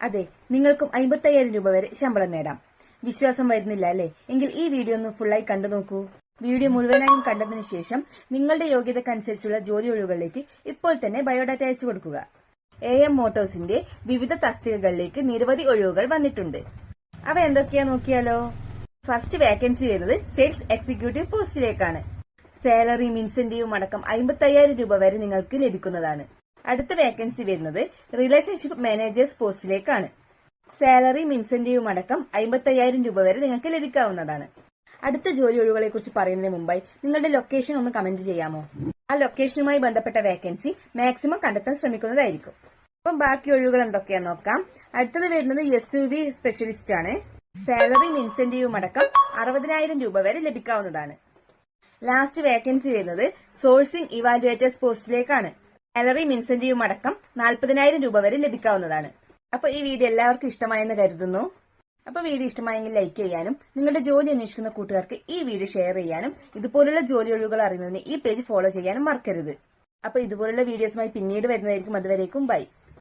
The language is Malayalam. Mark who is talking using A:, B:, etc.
A: അതെ നിങ്ങൾക്കും അമ്പത്തയ്യായിരം രൂപ വരെ ശമ്പളം നേടാം. വിശ്വാസം വരുന്നില്ല അല്ലേ? എങ്കിൽ ഈ വീഡിയോ ഒന്ന് ഫുള്ളായി കണ്ടു നോക്കൂ. വീഡിയോ മുഴുവനായും കണ്ടതിനു ശേഷം നിങ്ങളുടെ യോഗ്യതക്കനുസരിച്ചുള്ള ജോലി ഒഴിവുകളിലേക്ക് ഇപ്പോൾ തന്നെ ബയോഡാറ്റ അയച്ചു കൊടുക്കുക. എ എം മോട്ടോഴ്സിന്റെ വിവിധ തസ്തികകളിലേക്ക് നിരവധി ഒഴിവുകൾ വന്നിട്ടുണ്ട്. അവ എന്തൊക്കെയാ നോക്കിയാലോ? ഫസ്റ്റ് വേക്കൻസി വരുന്നത് സെയിൽസ് എക്സിക്യൂട്ടീവ് പോസ്റ്റിലേക്കാണ് സാലറിയും ഇൻസെന്റീവും അടക്കം അമ്പത്തയ്യായിരം രൂപ വരെ നിങ്ങൾക്ക് ലഭിക്കുന്നതാണ്. അടുത്ത വേക്കൻസി വരുന്നത് റിലേഷൻഷിപ്പ് മാനേജേഴ്സ് പോസ്റ്റിലേക്കാണ് സാലറിയും ഇൻസെന്റീവും അടക്കം അമ്പത്തയ്യായിരം രൂപ വരെ നിങ്ങൾക്ക് ലഭിക്കാവുന്നതാണ്. അടുത്ത ജോലി ഒഴിവുകളെ കുറിച്ച് പറയുന്നതിന് മുമ്പായി നിങ്ങളുടെ ലൊക്കേഷൻ ഒന്ന് കമന്റ് ചെയ്യാമോ? ആ ലൊക്കേഷനുമായി ബന്ധപ്പെട്ട വേക്കൻസി മാക്സിമം കണ്ടെത്താൻ ശ്രമിക്കുന്നതായിരിക്കും. അപ്പം ബാക്കി ഒഴിവുകൾ എന്തൊക്കെയാ നോക്കാം. അടുത്തത് വരുന്നത് എസ് യു വി സ്പെഷ്യലിസ്റ്റ് ആണ്. സാലറിയും ഇൻസെന്റീവും അടക്കം അറുപതിനായിരം രൂപ വരെ ലഭിക്കാവുന്നതാണ്. ലാസ്റ്റ് വേക്കൻസി വരുന്നത് സോഴ്സിംഗ് ഇവാലുവേറ്റേഴ്സ് പോസ്റ്റിലേക്കാണ് സാലറിയും ഇൻസെന്റീവും അടക്കം നാൽപ്പതിനായിരം രൂപ വരെ ലഭിക്കാവുന്നതാണ്. അപ്പൊ ഈ വീഡിയോ എല്ലാവർക്കും ഇഷ്ടമായെന്ന് കരുതുന്നു. അപ്പൊ വീഡിയോ ഇഷ്ടമായെങ്കിൽ ലൈക്ക് ചെയ്യാനും നിങ്ങളുടെ ജോലി അന്വേഷിക്കുന്ന കൂട്ടുകാർക്ക് ഈ വീഡിയോ ഷെയർ ചെയ്യാനും ഇതുപോലുള്ള ജോലി ഒഴിവുകൾ അറിയുന്നതിന് ഈ പേജ് ഫോളോ ചെയ്യാനും മറക്കരുത്. അപ്പൊ ഇതുപോലുള്ള വീഡിയോസുമായി പിന്നീട് വരുന്നതായിരിക്കും. അതുവരേക്കും ബൈ